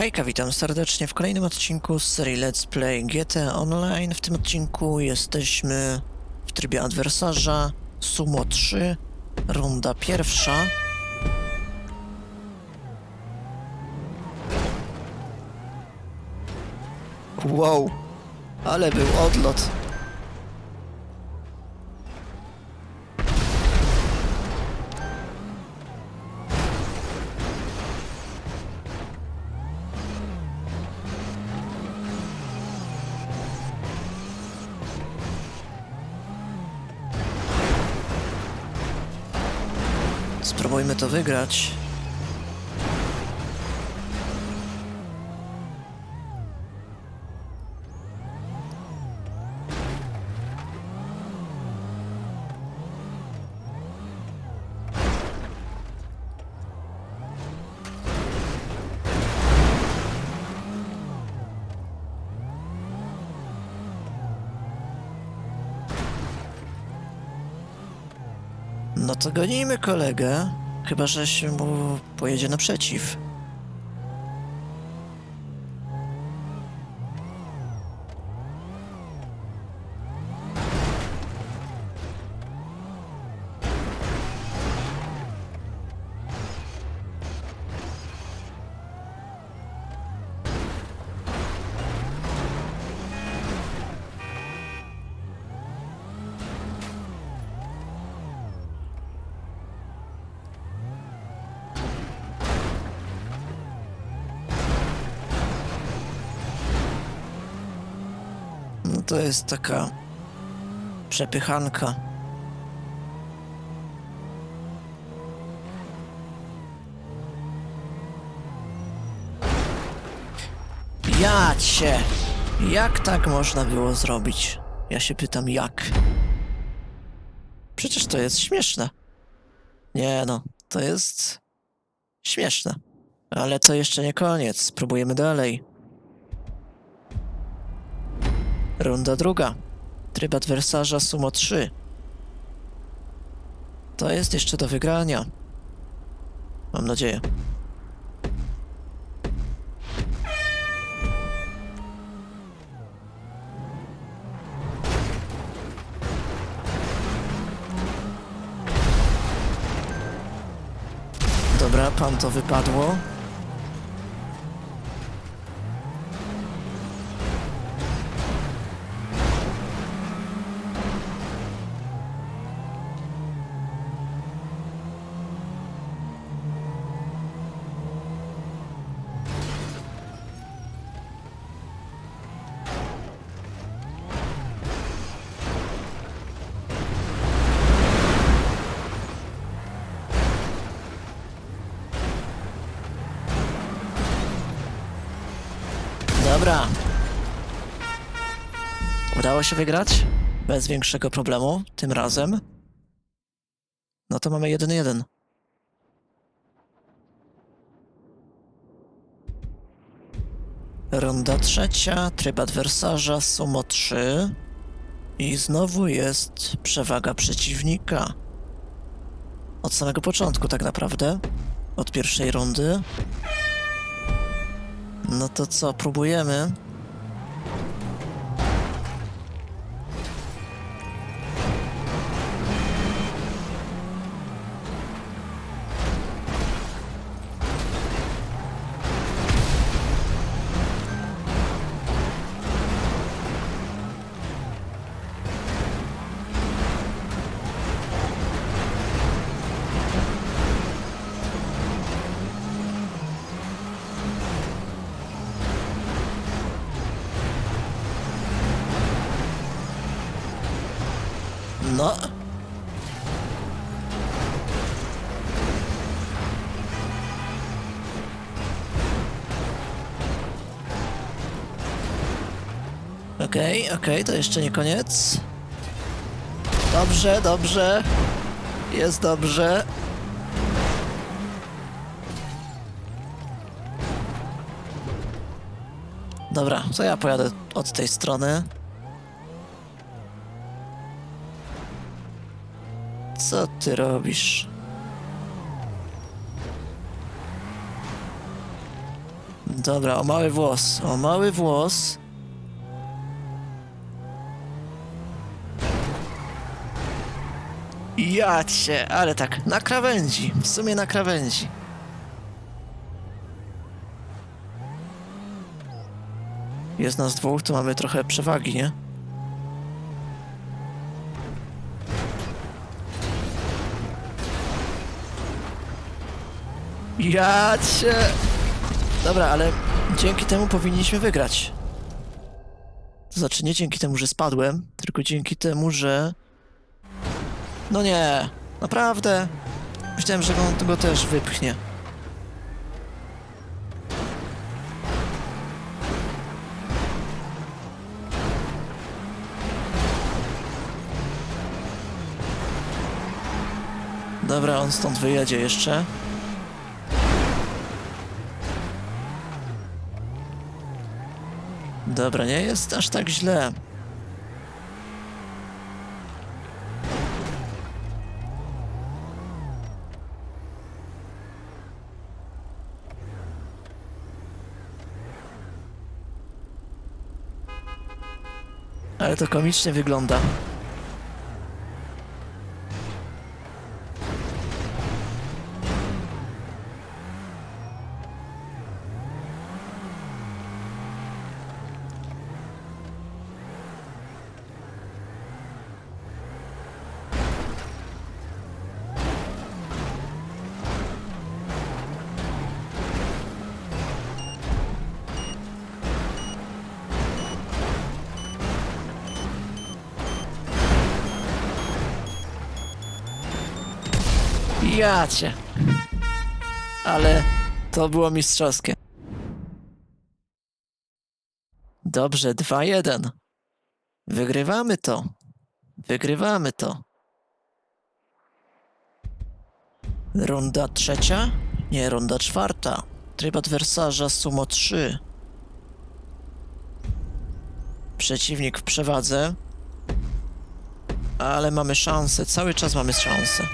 Hejka, witam serdecznie w kolejnym odcinku z serii Let's Play GT Online. W tym odcinku jesteśmy w trybie adwersarza Sumo 3, runda pierwsza. Wow, ale był odlot. Spróbujmy to wygrać. No to gonimy kolegę. Chyba, że mu pojedzie naprzeciw. To jest taka przepychanka. Ja cię! Jak tak można było zrobić? Ja się pytam, jak? Przecież to jest śmieszne. Nie no, to jest śmieszne. Ale to jeszcze nie koniec. Spróbujemy dalej. Runda druga. Tryb adwersarza Sumo 3. To jest jeszcze do wygrania. Mam nadzieję. Dobra, pan to wypadło. Dobra. Udało się wygrać? Bez większego problemu, tym razem. No to mamy 1-1. Runda trzecia, tryb adwersarza, sumo 3. I znowu jest przewaga przeciwnika. Od samego początku tak naprawdę. Od pierwszej rundy. No to co, próbujemy? No. Okej, okej, to jeszcze nie koniec. Dobrze, dobrze. Jest dobrze. Dobra, to ja pojadę od tej strony. Co ty robisz? Dobra, o mały włos, o mały włos. Ja cię, ale tak, na krawędzi, w sumie na krawędzi. Jest nas dwóch, to mamy trochę przewagi, nie? Ja cię... Dobra, ale dzięki temu powinniśmy wygrać. To znaczy nie dzięki temu, że spadłem, tylko dzięki temu, że... No nie, naprawdę. Myślałem, że on go też wypchnie. Dobra, on stąd wyjedzie jeszcze. Dobra, nie jest aż tak źle. Ale to komicznie wygląda. Ja. Ale to było mistrzowskie. Dobrze, 2-1. Wygrywamy to. Wygrywamy to. Runda trzecia? Nie, runda czwarta. Tryb adwersarza sumo 3. Przeciwnik w przewadze. Ale mamy szansę, cały czas mamy szansę.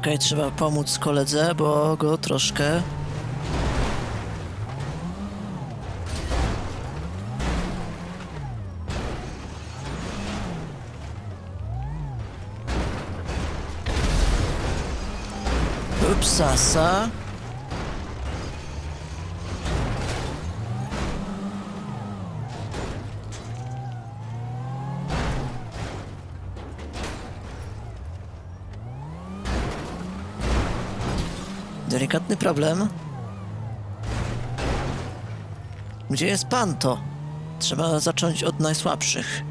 Okej, trzeba pomóc koledze, bo go troszkę. Upsasa. Delikatny problem. Gdzie jest panto? Trzeba zacząć od najsłabszych.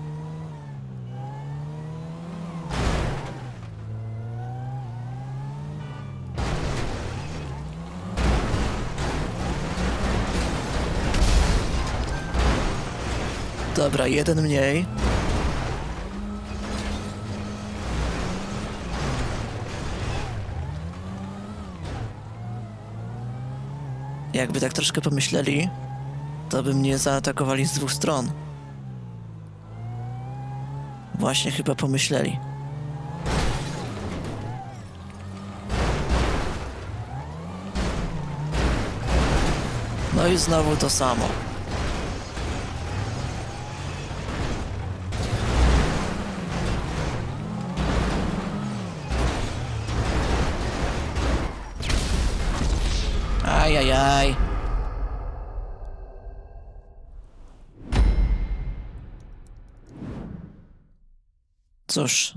Dobra, jeden mniej. Jakby tak troszkę pomyśleli, to by mnie zaatakowali z dwóch stron. Właśnie chyba pomyśleli. No i znowu to samo. Ajajaj. Cóż,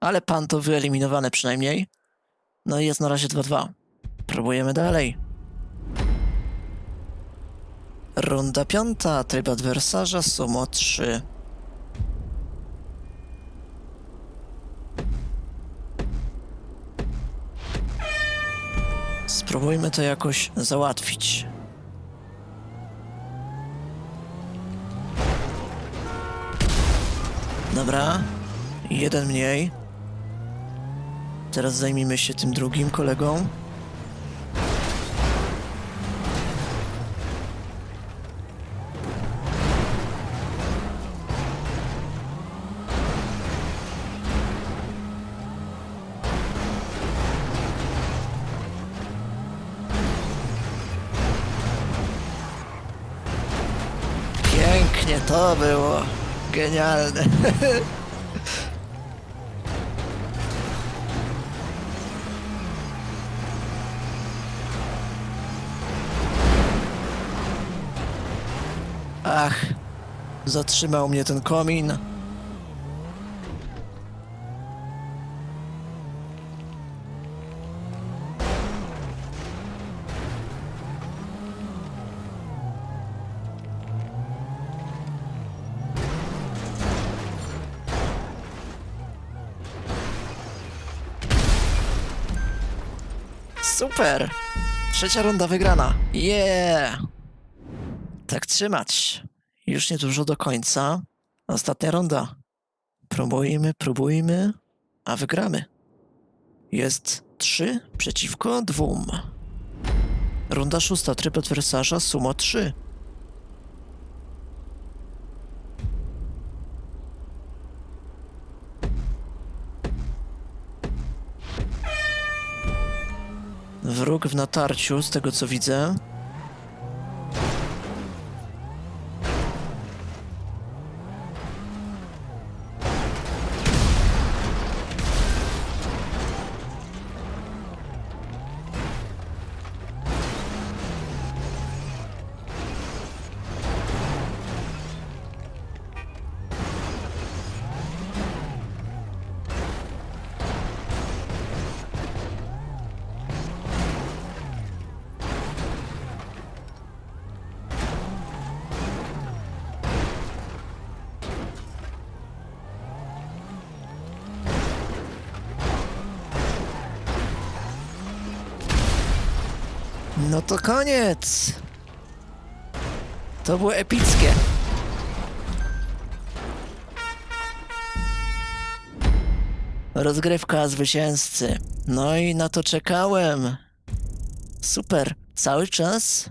ale pan to wyeliminowane przynajmniej. No i jest na razie 2-2. Próbujemy dalej. Runda piąta, tryb adwersarza, sumo 3. Spróbujmy to jakoś załatwić. Dobra, Jeden mniej. Teraz zajmijmy się tym drugim kolegą. Pięknie to było. Genialne. Ach, zatrzymał mnie ten komin. Super! Trzecia runda wygrana. Yeah! Tak trzymać. Już niedużo do końca. Ostatnia runda. Próbujmy, próbujmy, a wygramy. Jest 3 przeciwko 2. Runda szósta, tryb adwersarza, suma 3. Wróg w natarciu, z tego co widzę. No to koniec! To było epickie. Rozgrywka zwycięzcy. No i na to czekałem. Super. Cały czas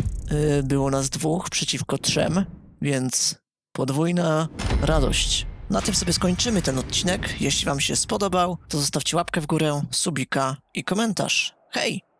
y, było nas dwóch przeciwko trzem, więc podwójna radość. Na tym sobie skończymy ten odcinek. Jeśli Wam się spodobał, to zostawcie łapkę w górę, subika i komentarz. Hej!